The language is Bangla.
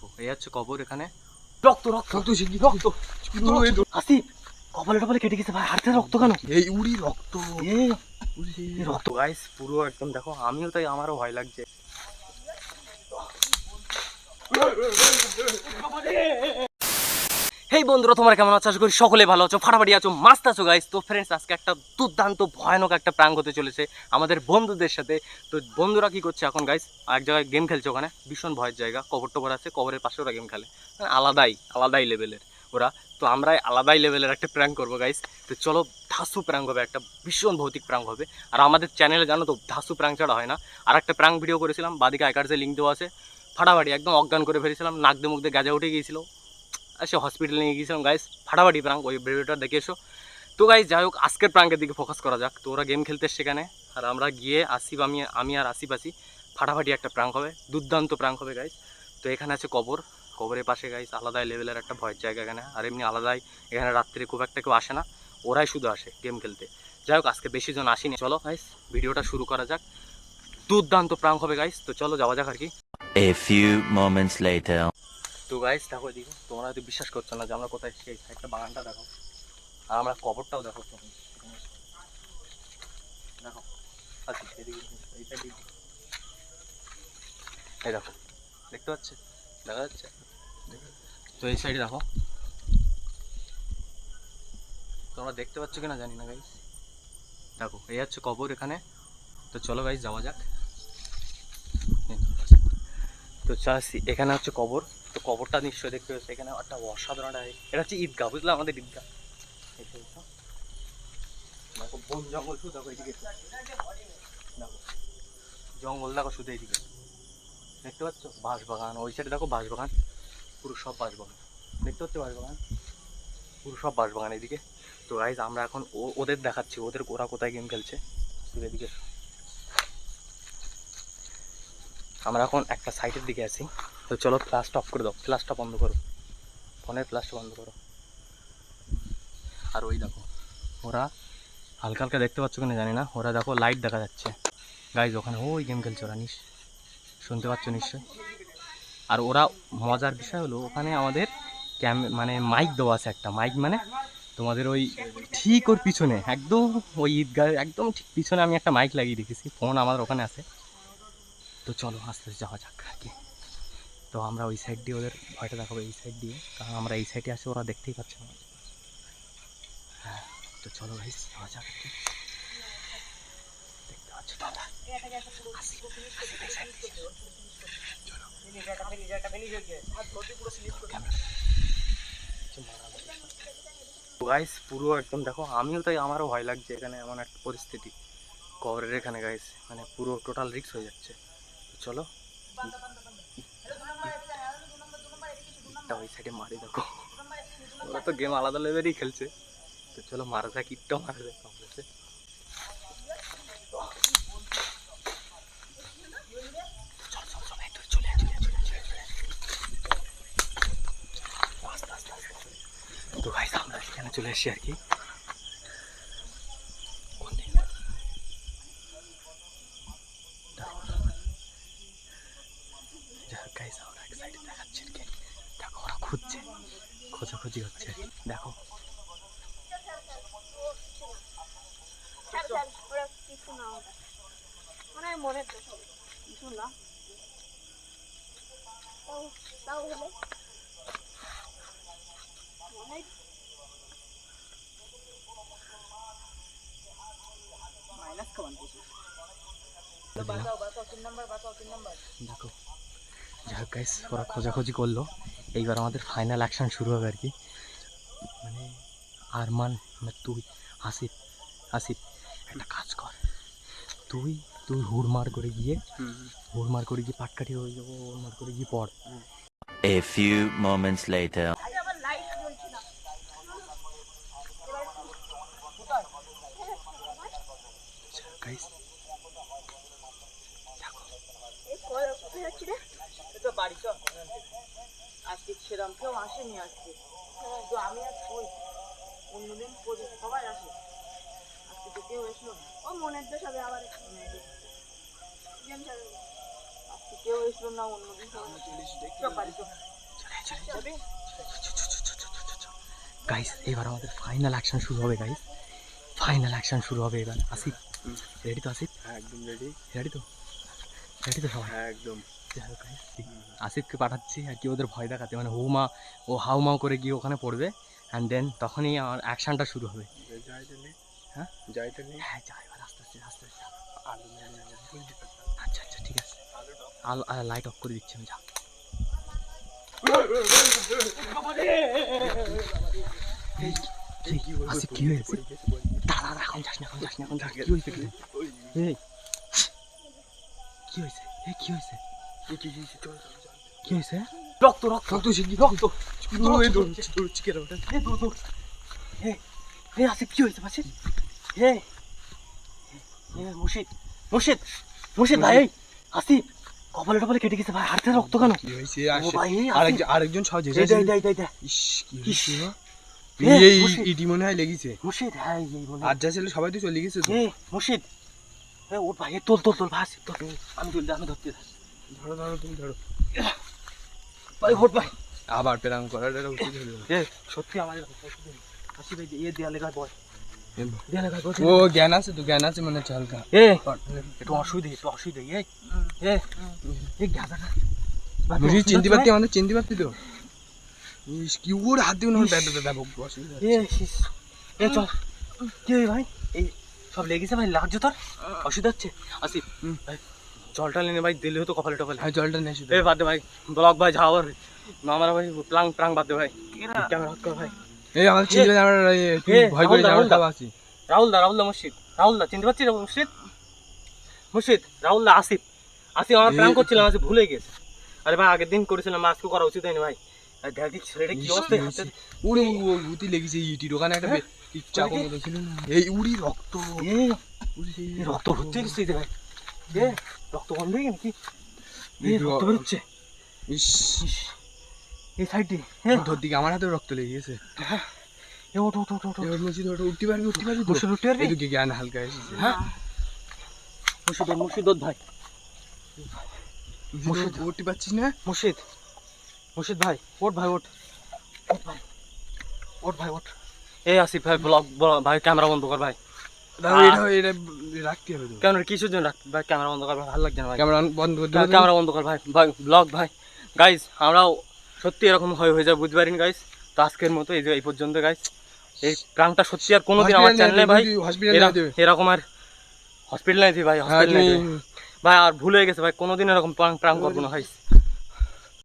দেখো এই হচ্ছে কবর এখানে রক্ত রক্ত রক্ত রক্ত আসিফ কপালে টপালে কেটে গেছে ভাই হাতে রক্ত কেন এই উড়ি রক্ত রক্ত গাইস পুরো একদম দেখো আমিও তাই আমারও ভয় লাগছে হেই বন্ধুরা, তোমরা কেমন আছো? আশা করি সকলে ভালো আছো। ফাটাফাটি আছো, মাস্ত আছো গাইস তো ফ্রেন্ডস আজকে একটা দুর্দান্ত, ভয়ানক একটা প্রাঙ্ক হতে চলেছে আমাদের বন্ধুদের সাথে। তো বন্ধুরা কি করছে এখন গাইস এক জায়গায় গেম খেলছে ওখানে। ভীষণ ভয়ের জায়গা। কবর টবর আছে, কবরের পাশে ওরা গেম খেলে। মানে আলাদাই আলাদাই লেভেলের ওরা। তো আমরা আলাদাই লেভেলের একটা প্র্যাঙ্ক করব গাইস তো চলো, ধাসু প্র্যাঙ্ক হবে, একটা ভীষণ ভৌতিক প্র্যাঙ্ক হবে। আর আমাদের চ্যানেলে জানো তো, ধাসু প্র্যাঙ্ক ছাড়া হয় না। আর একটা প্র্যাঙ্ক ভিডিও করেছিলাম, বাদিকে আইকার্সে লিঙ্ক দেওয়া আছে। ফাটাফাটি, একদম অজ্ঞান করে ফেলেছিলাম, নাক দিয়ে মুখ দিয়ে গাজা উঠে গিয়েছিল। সে হসপিটালে নিয়ে গিয়েছিলাম গাইস ফাটাফাটি প্রাঙ্ক ওই ভিডিওটা দেখে এসো তো গাইস যাই হোক, আজকের প্রাঙ্কের দিকে ফোকাস করা যাক। তো ওরা গেম খেলতে সেখানে আর আমরা গিয়ে আসিফ আমি আমি আর আসিফ আসি ফাটাফাটি একটা প্রাঙ্ক হবে, দুর্দান্ত প্রাঙ্ক হবে গাইস তো এখানে আছে কবর। কবরের পাশে গাইস আলাদাই লেভেলের একটা ভয়ের জায়গা এখানে। আর এমনি আলাদাই এখানে রাত্রে খুব একটা কেউ আসে না, ওরাই শুধু আসে গেম খেলতে। যাই হোক, আজকে বেশি জন আসিনি। চলো গাইস ভিডিওটা শুরু করা যাক। দুর্দান্ত প্রাঙ্ক হবে গাইস তো চলো, যাওয়া যাক আর কি। A few moments later. তো গাইস দেখো এদিকে, তোমরা হয়তো বিশ্বাস করছ না যে আমরা কোথায়, সেই একটা বাগানটা দেখো। আর আমরা কবরটাও দেখো। দেখো আচ্ছা এদিকে এই side এই দেখো, দেখতে পাচ্ছে? দেখা যাচ্ছে? তো এই সাইডে দেখো। তোমরা দেখতে পাচ্ছ কিনা জানি না গাইস দেখো, এই হচ্ছে কবর এখানে। তো চলো গাইস যাওয়া যাক। তো চাষি এখানে হচ্ছে কবর। তো কবরটা নিশ্চয়ই দেখতে পাচ্ছি এখানে একটা অসাধারণ এটা হচ্ছে ঈদগাহ বুঝলাম আমাদের ঈদগাহ। বন, জঙ্গল, শুধু দেখো এইদিকে। জঙ্গল, দেখো শুধু এইদিকে। দেখতে পাচ্ছ? বাঁশ বাগান ওই সাইডে দেখো বাঁশ বাগান পুরো সব বাঁশ বাগান দেখতে পাচ্ছ বাঁশ বাগান পুরো সব বাঁশ বাগান এইদিকে। তো গাইজ আমরা এখন ওদের দেখাচ্ছি। ওদের ওরা কোথায় গেম খেলছে? এদিকে এসো। আমরা এখন একটা সাইটের দিকে আছি। তো চলো ফ্ল্যাশটা অফ করে দাও। ফ্ল্যাশটা বন্ধ করো। ফোনের ফ্ল্যাশটা বন্ধ করো। আর ওই দেখো, ওরা হালকা হালকা দেখতে পাচ্ছ কিনা জানি না। ওরা দেখো লাইট দেখা যাচ্ছে। গাইজ ওখানে ওই গেম খেলছে ওরা নিশ শুনতে পাচ্ছ নিশ্চয়ই আর ওরা মজার বিষয় হলো, ওখানে আমাদের ক্যাম মানে মাইক দেওয়া আছে একটা। মাইক মানে তোমাদের ওই ঠিক ওর পিছনে, একদম ওই ঈদগাহ, একদম ঠিক পিছনে আমি একটা মাইক লাগিয়ে রেখেছি ফোন আমাদের ওখানে আছে। তো চলো আস্তে আস্তে যাওয়া যাক আর কি। তো আমরা ওই সাইড দিয়ে ওদের ভয়টা দেখাবো, এই সাইড দিয়ে। কারণ আমরা এই সাইডে আসি ওরা দেখতেই পাচ্ছে না হ্যাঁ তো চলো ভাই যাওয়া যাক আর কি। গাইস পুরো একদম দেখো, আমিও তাই, আমারও ভয় লাগছে এখানে এমন একটা পরিস্থিতি। কবরের এখানে গাইস মানে পুরো টোটাল রিক্স হয়ে যাচ্ছে। চলো। ইটটা ওই সাইডে মারি দেখো। ওরা তো গেম আলাদা লেভেলই খেলছে। তো চলো মারা যাক ইটটাও মারা যাক এই তো গাইস আমরা এখানে চলে এসেছি আর কি কোন দিকে? দেখো। যাক গাইস আমরা এক সাইডে দেখাচ্ছি আর কি দেখো ওরা খুঁজছে খোঁজাখুঁজি হচ্ছে আর কি। দেখো ছাড়, ছাড়, ওরা কিছু না ওটা। মনে হয় মনের দোষ হবে। কিছু না। তাও- তাও হলে। মনে হয় দেখো। যাক গাইস ওরা খোঁজাখুঁজি করল। এইবার আমাদের ফাইনাল অ্যাকশন শুরু হবে আর কি। মানে আরমান মানে তুই আসিফ আসিফ একটা কাজ কর। তুই তুই হুড়মার করে গিয়ে হুড়মার করে গিয়ে পাটকাঠি হয়ে যাব হুড়মার করে গিয়ে পড়। A few moments later. আরে আমার লাইট জ্বলছে না। গাইস দেখো এই কল- কোথায় যাচ্ছি রে? তো বাড়ি চ সেরকম কেউ আসেনি আজকে। তো আমি আর ওই অন্যদিন পরে সবাই আসে। আজকে তো কেউ এসলো না। ও মনের দোষ হবে আবার। আজকে কেউ এসলো না অন্যদিন গাইস এবার আমাদের ফাইনাল অ্যাকশন শুরু হবে গাইস ফাইনাল অ্যাকশন শুরু হবে এবার। আসিফ রেডি তো আসিফ? হ্যাঁ একদম রেডি রেডি তো? রেডি তো সবাই? হ্যাঁ একদম। আসিফকে পাঠাচ্ছি আর কি ওদের ভয় দেখাতে। মানে হুমা ও হাউমাউ করে গিয়ে ওখানে পড়বে। অ্যান্ড দেন তখনই আমার অ্যাকশনটা শুরু হবে। হ্যাঁ? হ্যাঁ? আচ্ছা আচ্ছা ঠিক আছে। আলো লাইট অফ করে দিচ্ছি, আমি যা এখন না, এখন যাস না, এখন কি হয়েছে? কি হয়েছে? কি হয়েছে রক্ত রক্ত রক্ত শিখি, রক্ত কেন দৌড় দৌড় এই আসিফ কি হয়েছে এই এই মুর্শিদ মুর্শিদ মুর্শিদ ভাই আসিফ কপালে টপালে কেটে গেছে ভাই হাতে রক্ত কেন কি হয়েছে? আরেকজন- সহজ হয়েছে। ইস, কি এই ইটি মনে হয় লেগেছে মুর্শিদ হ্যাঁ এই মনে আর যা ছেলে সবাই তো চলে গেছে তো মুর্শিদ ওর ভাই তোল তোল তোল ভাই তোল আমি তুলতে আমি ধরতে ধরো ধরো তুমি ধরো। ভাই ভাই। আবার প্রাণ করাটা উচিত হলো। এ সত্যি আমার আসিফ এই এ দেয়ালে গায় বয়। ও জ্ঞান আছে তো জ্ঞান আছে মনে হচ্ছে হালকা এ একটু অসুবিধে একটু অসুবিধে এই এ এই গাজাটা বুঝি চিনতে পারতি আমাদের চিনতে পারতি তো। ইস, কি ওর হাত দিয়ে ব্যাপ অসুবিধা এ এ চল। কি ভাই? এই সব লেগেছে ভাই লাগছে তোর? অসুবিধা হচ্ছে? আসিফ। ভাই জলটা নিয়ে ভাই দিলে হতো কপালে টপালে। হ্যাঁ জলটা নিয়ে এ বাদ দে ভাই ব্লক ভাই যাওয়ার মামারা ভাই প্রাং প্রাং বাদ দে ভাই। ক্যামেরা হাত কর ভাই। এই আমাদের চিনতে পারছি আমরা এই, ভয় করে রাহুল দা, আমরা রাহুল দা। আছি। রাহুল দা রাহুল দা মুর্শিদ। রাহুল দা চিনতে পারছিস মুর্শিদ? মুর্শিদ রাহুল দা আসিফ। আসিফ আমার প্রাং করছিলাম আসিফ ভুলে গেছে। আরে ভাই আগের দিন করেছিলাম আজকে করা উচিত হয়নি ভাই। দেখ ছেলেটা কি অবস্থা হাতে ও লেগেছে ইটির ওখানে একটা কি? চাকু ছিল এই উড়ি রক্ত। উড়ি রক্ত হচ্ছে কিছু ভাই। রক্ত বন্ধ হয়ে গেল কি এই এই রক্ত বেরোচ্ছে। ইস। এই সাইডে হ্যাঁ? ধর দিকে আমার হাতে রক্ত লেগে গেছে। এ ওঠ ওঠ ওঠ ওঠ ধর উঠতে পারবি উঠতে পারবি মুর্শিদ উঠতে পারবি? এদিকে জ্ঞান হালকা এসেছে। হ্যাঁ। মুর্শিদ ভাই। মুর্শিদ উঠতে পারছিস না? মুর্শিদ মুর্শিদ ভাই ওঠ ভাই ওঠ। ওঠ ভাই ওঠ। ভাই ওঠ এই আসিফ ভাই ব্লগ ভাই ক্যামেরা বন্ধ কর ভাই। রাখতে হবে ক্যামেরা কিছুর জন্য রাখ ভাই ক্যামেরা বন্ধ কর ভাই ভালো লাগছে না ভাই। ক্যামেরা বন্ধ করে ক্যামেরা বন্ধ কর ভাই ভাই ব্লগ ভাই। গাইস আমরাও সত্যি এরকম হয়ে হয়ে যায় বুঝতে পারিনি গাইস তো আজকের মতো এই যে এই পর্যন্ত গাইস এই প্রাংটা সত্যি আর কোনোদিন আমার চ্যানেলে ভাই এরকম আর হসপিটাল ভাই হ্যাঁ হসপিটাল তুমি ভাই আর ভুল হয়ে গেছে ভাই কোনোদিন এরকম প্রাণ প্রাং করব না ভাই